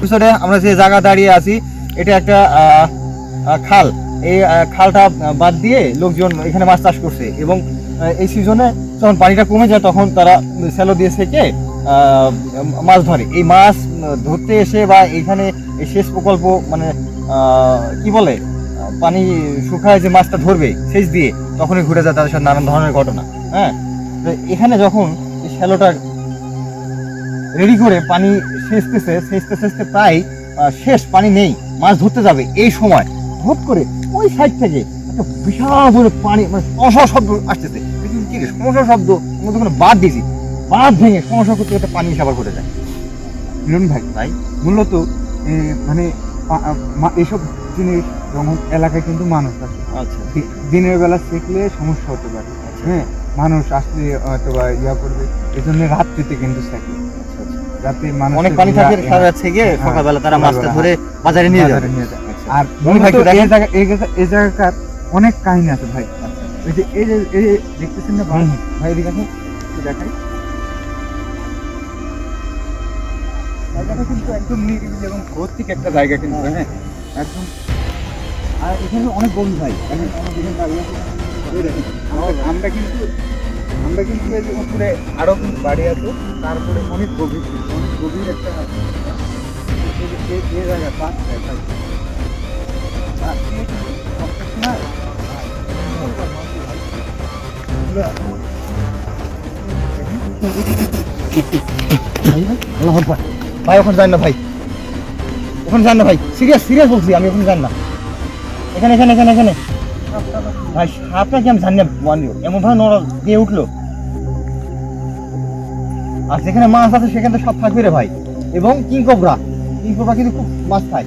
পিছনে আমরা যে জায়গা দাঁড়িয়ে আছি, এটা একটা খাল। এই খালটা বাদ দিয়ে লোকজন এখানে মাছ চাষ করছে এবং এই সিজনে যখন পানিটা কমে যায়, তখন তারা স্যালো দিয়ে সেকে মাছ ধরে। এই মাছ ধরতে এসে বা এখানে এই সেচ প্রকল্প মানে কি বলে, পানি শুকায় যে মাছটা ধরবে সেচ দিয়ে, তখনই ঘুরে যায় তাদের সাথে নানান ধরনের ঘটনা। হ্যাঁ? এখানে যখন শ্যালোটা রেডি করে পানি সেচতেছে সেচতে সেচতে প্রায় শেষ পানি নেই মাছ ধরতে যাবে এই সময়। হট করে ওই সাইড থেকে একটা বিশাল বড় পানি মানে সমস্যা শব্দ আসতেছে। সমস্যা শব্দ আমরা তখন বাদ দিয়েছি। বাদ ভেঙে সমস্যা করতে করতে পানি সাবার ঘটে যায়। মিলন ভাই তাই? মূলত মানে এইসব জিনিস যেমন এলাকায় কিন্তু মানুষ আছে। আচ্ছা। দিনের বেলা শিখলে সমস্যা হতে পারে। হ্যাঁ মানুষ আসলে হয়তো বা ইয়া করবে এই জন্য রাত্রিতে কিন্তু শেখে। অনেক পানি থাকে সারা রাত থেকে সকালবেলা তারা মাছটা ধরে বাজারে নিয়ে যাবে যায় আচ্ছা। আর মনি ভাই। এই জায়গা এই জায়গাকার অনেক কাহিনী আছে ভাই। এই যে এই যে এই দেখতেছেন না ভাই? ভাই এদিকে আসুন, দেখাই। জায়গাটা কিন্তু একদম নিরিবিলি এবং ভৌতিক একটা জায়গা কিন্তু হ্যাঁ। একদম আর এখানে অনেক গভীর ভাই। আমরা কিন্তু আমরা কিন্তু যে উপরে আরও বাড়ি আছে, তারপরে অনেক গভীর অনেক গভীর একটা। ভাই, ওখানে যান না ভাই। ওখানে যান না ভাই। সিরিয়াস সিরিয়াস বলছি, আমি ওখানে যান না। এখানে এখানে এখানে এখানে। ভাই সাপটা কি আমি জানি না মানিও এমন ভাবে নড়া দিয়ে উঠল। আর যেখানে মাছ আছে, সেখানে সব থাকবে রে ভাই। এবং কিং কোবরা। কিং কোবরা কিন্তু খুব মাছ খায়।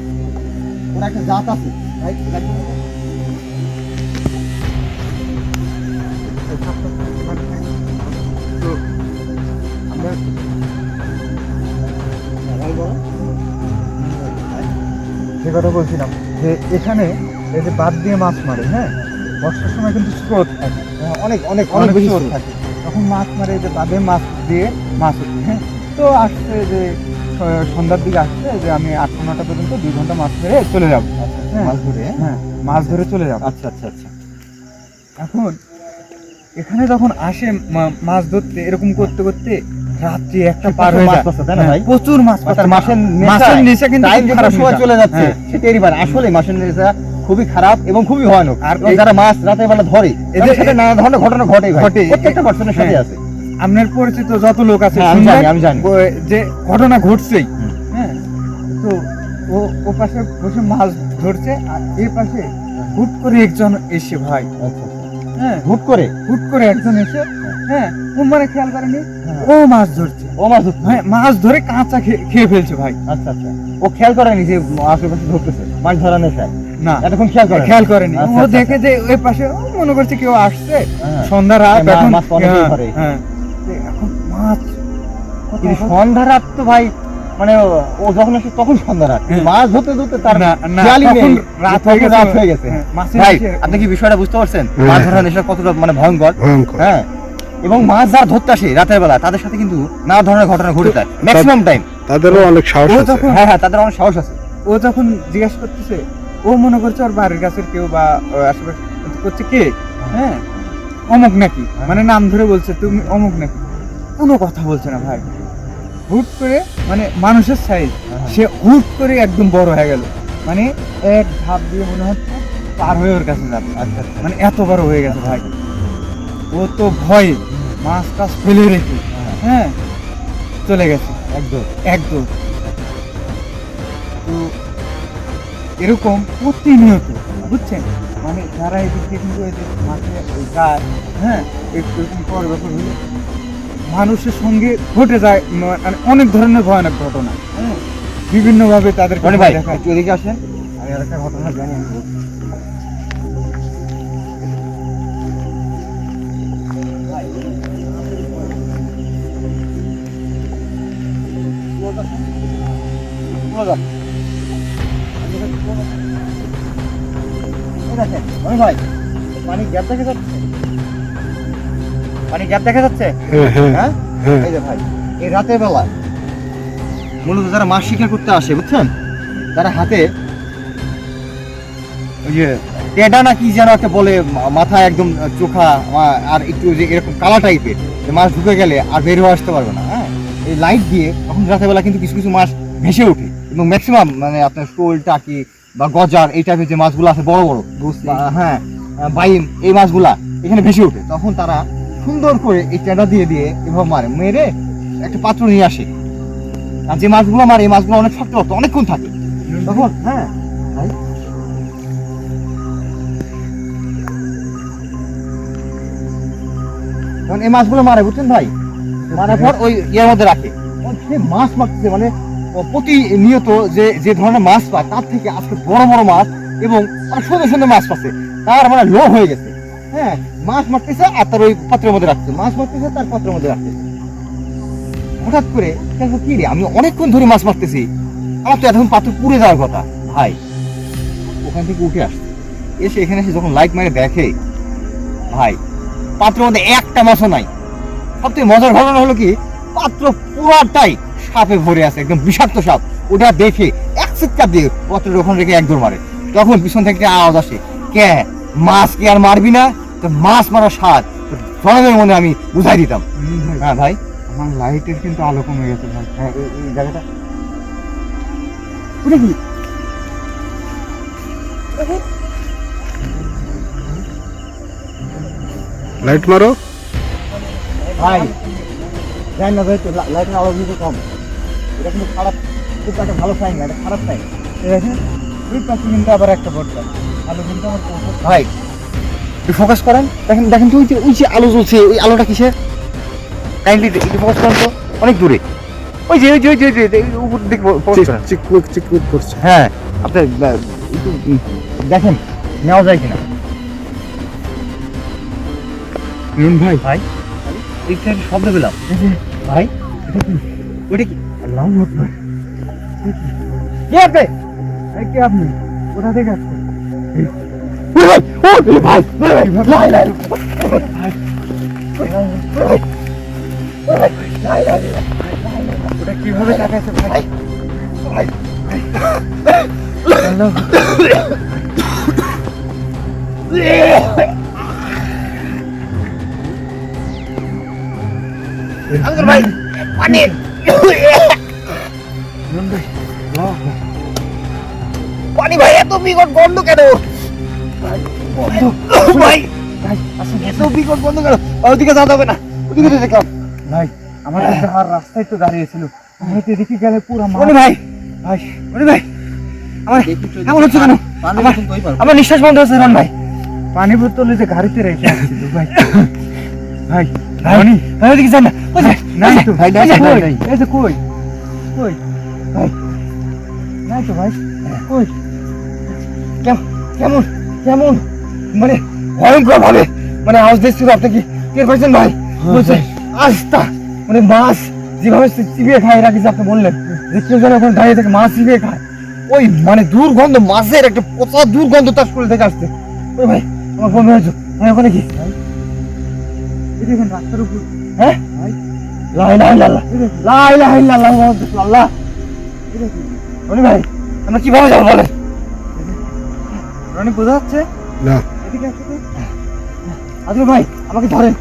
ওরা একটা জাত আছে। ভাই কথা বলছিলাম যে এখানে এই যে বাদ দিয়ে মাছ মারে হ্যাঁ? বর্ষার সময় কিন্তু স্রোত থাকে। হ্যাঁ, অনেক অনেক অনেক বেশি স্রোত। থাকে। তখন মাছ মারে যে বাদে মাছ দিয়ে মাছ উঠে হ্যাঁ? তো আসছে যে সন্ধ্যার দিকে আসছে যে আমি আটটা নটা পর্যন্ত দুই ঘণ্টা মাছ ধরে চলে যাব। হ্যাঁ মাছ ধরে? হ্যাঁ মাছ ধরে চলে যাব। আচ্ছা আচ্ছা আচ্ছা। এখন এখানে যখন আসে মাছ ধরতে এরকম করতে করতে রাত্রি একটা পার হয়ে যায়। হ্যাঁ? প্রচুর মাছ পাচ্ছে। মাছের মাছের নিচে কিন্তু চলে যাচ্ছে হ্যাঁ। সেটা এরই আসলে মাছের নেশা খুবই খারাপ এবং খুবই ভয়ানক। আর যারা মাছ রাতের বেলা ধরে এদের সাথে নানা ধরনের ঘটনা ঘটে ঘটে। প্রত্যেকটা পার্সনের সাথে হ্যাঁ। আছে। আপনার পরিচিত যত লোক আছে হ্যাঁ, আমি জানি, যে ঘটনা ঘটছেই। হ্যাঁ তো ও ও পাশে বসে মাছ ধরছে আর এই পাশে হুট করে একজন এসে ভাই। হ্যাঁ। হুট করে? হুট করে একজন এসে হ্যাঁ ও মানে খেয়াল করেনি হ্যাঁ। ও মাছ ধরছে। ও মাছ ধরছে। হ্যাঁ মাছ ধরে কাঁচা খেয়ে- খেয়ে ফেলছে ভাই। আচ্ছা আচ্ছা। ও খেয়াল করেনি যে আশেপাশে ধরতেছে? মাছ ধরা না। এতক্ষণ খেয়াল করে খেয়াল করেনি। আচ্ছা, ও আচ্ছা, দেখে যে ওই পাশে মনে করছে কেউ আসছে। হ্যাঁ। সন্ধ্যা রাত এখন মাছ হ্যাঁ, ধরে। হ্যাঁ। এখন মাছ কিন্তু সন্ধ্যা রাত তো ভাই মানে ও- যখন আসে তখন সন্ধ্যা রাত। হ্যাঁ। মাছ ধরতে ধরতে তার খেয়ালই নেই। রাত হয়ে গেছে। রাত হয়ে গেছে। হ্যাঁ, ভাই আপনি কি বিষয়টা বুঝতে পারছেন? হ্যাঁ। মাছ ধরার নেশা কতটা মানে ভয়ঙ্কর? ভয়ঙ্কর। হ্যাঁ। এবং মাছ যারা ধরতে আসে রাতের বেলা তাদের সাথে কিন্তু নানা ধরনের ঘটনা ঘটে যায়। ম্যাক্সিমাম টাইম তাদেরও অনেক সাহস আছে। হ্যাঁ হ্যাঁ তাদের অনেক সাহস আছে। ও যখন জিজ্ঞাসা করতেছে ও মনে করছে ওর বাড়ির কাছের কেউ বা আশেপাশে করছে কে? হ্যাঁ? অমুক নাকি? মানে নাম ধরে বলছে তুমি অমুক নাকি? কোনো কথা বলছে না ভাই। হুট করে মানে মানুষের সাইজ হ্যাঁ। সে হুট করে একদম বড় হয়ে গেল। মানে এক ধাপ দিয়ে মনে হচ্ছে পার হয়ে ওর কাছে যাবে। আচ্ছা আচ্ছা মানে এত বড় হয়ে গেছে ভাই। ও তো ভয়ে মাছ টাছ ফেলে রেখে হ্যাঁ চলে গেছে। একদম। একদম। এরকম প্রতিনিয়ত বুঝছেন? মানে যারা এদিক দিয়ে কিন্তু এই যে মাঠে যায় হ্যাঁ একটু এরকম পরিবেশন হলে মানুষের সঙ্গে ঘটে যায় মানে অনেক ধরনের ভয়ানক ঘটনা হ্যাঁ? বিভিন্নভাবে তাদের রনি ভাই একটু এদিকে আসেন। আমি আর একটা ঘটনা জানি আমি। বলছি। দেখেন, ভাই পানি গ্যাপ দেখা যাচ্ছে? পানি গ্যাপ দেখা যাচ্ছে? হ্যাঁ হ্যাঁ হ্যাঁ? এই যে ভাই এই রাতের বেলা মূলত যারা মাছ শিকার করতে আসে বুঝছেন? তারা হাতে টেডা না কি যেন একটা বলে মাথা একদম চোখা আর একটু যে এরকম কালা টাইপের মাছ ঢুকে গেলে আর বের হয়ে আসতে পারবে না হ্যাঁ? এই লাইট দিয়ে তখন রাতের কিন্তু কিছু কিছু মাছ ভেসে ওঠে এবং ম্যাক্সিমাম মানে আপনার শোল টাকি বা গজার এই টাইপের যে মাছগুলো আছে বড় বড় হ্যাঁ বাইম এই মাছগুলা এখানে বেশি ওঠে। তখন তারা সুন্দর করে এই টেডা দিয়ে দিয়ে এভাবে মারে মেরে একটা পাত্র নিয়ে আসে। আর যে মাছগুলো মারে এই মাছগুলো অনেক শক্ত শক্ত অনেকক্ষণ থাকে। তখন হ্যাঁ ভাই। এই মাছগুলো মারে বুঝছেন ভাই? মারার পর ওই ইয়ের মধ্যে রাখে। সে মাছ মারতেছে মানে প্রতিনিয়ত যে যে ধরনের মাছ পায়, তার থেকে আজকে বড় বড় মাছ এবং সুন্দর সুন্দর মাছ পাচ্ছে। তার মানে লো হয়ে গেছে। হ্যাঁ মাছ মারতেছে আর তার ওই পাত্রের মধ্যে রাখছে। মাছ মারতেছে, তার পাত্রের মধ্যে রাখতেছে হঠাৎ করে কি রে, আমি অনেকক্ষণ ধরে মাছ মারতেছি। আমার তো এতক্ষণ পাত্র পুড়ে যাওয়ার কথা। ভাই, ওখান থেকে উঠে আসছে। এসে এখানে এসে যখন লাইট মেরে দেখে, ভাই, পাত্রের মধ্যে একটা মাছও নাই। সবথেকে মজার ঘটনা হলো কি, পাত্র পুরাটাই সাপে ভরে আছে একদম বিষাক্ত সাপ। ওটা দেখে এক চিৎকার দিয়ে পাত্রের ওখানে রেখে এক দৌড় মারে। তখন পিছন থেকে একটা আওয়াজ আসে কে? মাছ কি আর মারবি না? তো মাছ মারার স্বাদ জনমের মনে আমি বুঝাই দিতাম। হ্যাঁ ভাই? আমার লাইটের কিন্তু আলো কমে গেছে ভাই। হ্যাঁ এই- জায়গাটা। ওটা কি? লাইট মারো। ভাই জানি না ভাই লাইটের আলো কিন্তু কম। এটা কিন্তু খারাপ খুব একটা ভালো সাইন না এটা খারাপ সাইন ঠিক আছে? ওই পাশে কিন্তু আবার একটা বড়টা আলো কিন্তু আমার ভাই একটু ফোকাস করেন। দেখেন দেখেন তো ওই যে ওই যে আলো জ্বলছে ওই আলোটা কিসের? কাইন্ডলি একটু ফোকাস করেন তো অনেক দূরে। ওই যে ওই যে ওই যে উপর দিকে ফোকাস করেন। চিকমিক চিকমিক করছে। হ্যাঁ আপনি একটু দেখেন নেওয়া যায় কিনা। ভাই ভাই এই থেকে শব্দ পেলাম। ভাই এটা কি? ওটা কি আল্লাহ আকবার কে আপনি এই কে আপনি কোথা থেকে আসছেন ওরে ভাই ও ভাই লাই লাই ওটা কীভাবে তাকাইছে ভাই ভাই আল্লাহ আঙ্গুর ভাই পানি পানি ভাই এত বিকট গন্ধ কেন? ভাই ভাই এত বিকট গন্ধ কেন? ওদিকে যাওয়া যাবে না। ওদিকে তো দেখলাম। ভাই আমার যাওয়ার রাস্তায় তো দাঁড়িয়েছিল আমি তো গেলে পুরো মনি ভাই। ভাই। মনি ভাই। আমার এমন হচ্ছে কেন? আমার আমার নিঃশ্বাস বন্ধ হচ্ছে রন ভাই? পানি বোতলে যে গাড়িতে রেখে আসছিল ভাই। ভাই ভাই ভাই ওদিকে যান না। নাই তো। ভাই নাই তো, কই? নাই, নাই। এই যে কই? কই? ভাই। নাই তো ভাই কই কেমন কেমন? মানে ভয়ঙ্কর ভাবে। মানে আওয়াজ দিচ্ছিল আপনি কি টের পাইছেন ভাই? বলছে আস্তা! মানে মাছ যেভাবে চিবিয়ে খায় এরা আপনি বললেন? যে কেউ যেন ওখানে দাঁড়িয়ে থেকে মাছ চিবিয়ে খায়। ওই মানে দুর্গন্ধ মাছের একটা পচা দুর্গন্ধ তার শরীর থেকে আসছে। ওই ভাই আমার বন্ধু হয়েছে। ভাই ওখানে কি? রাস্তার উপর। হ্যাঁ? লাই লাই লাল্লাহ লাই লাই লাল্লাহ দেখেন রনি ভাই আমরা কীভাবে যাব বলেন? রনি বোঝা যাচ্ছে? না। এদিকে আদিল ভাই আমাকে ধরেন।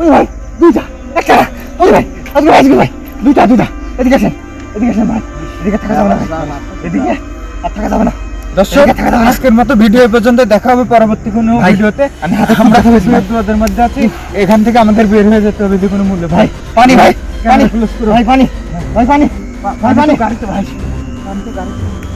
ওই ভাই দুইটা একটা। ওই ভাই আদিল ভাই আদিল ভাই দুইটা দুইটা। এদিকে আসেন এদিকে আসেন ভাই। এদিকে থাকা যাবে না এদিকে আর থাকা যাবে না। দর্শক। আজকের মতো ভিডিও এ পর্যন্ত দেখা হবে পরবর্তী কোনো ভিডিওতে। আমরা। তোমাদের মধ্যে আছি। এখান থেকে আমাদের বের হয়ে যেতে হবে যে কোনো মূল্য। ভাই পানি ভাই পানি। ভাই পানি ভাই পানি ভাই পানি। গাড়িতে ভাই। গাড়িতে।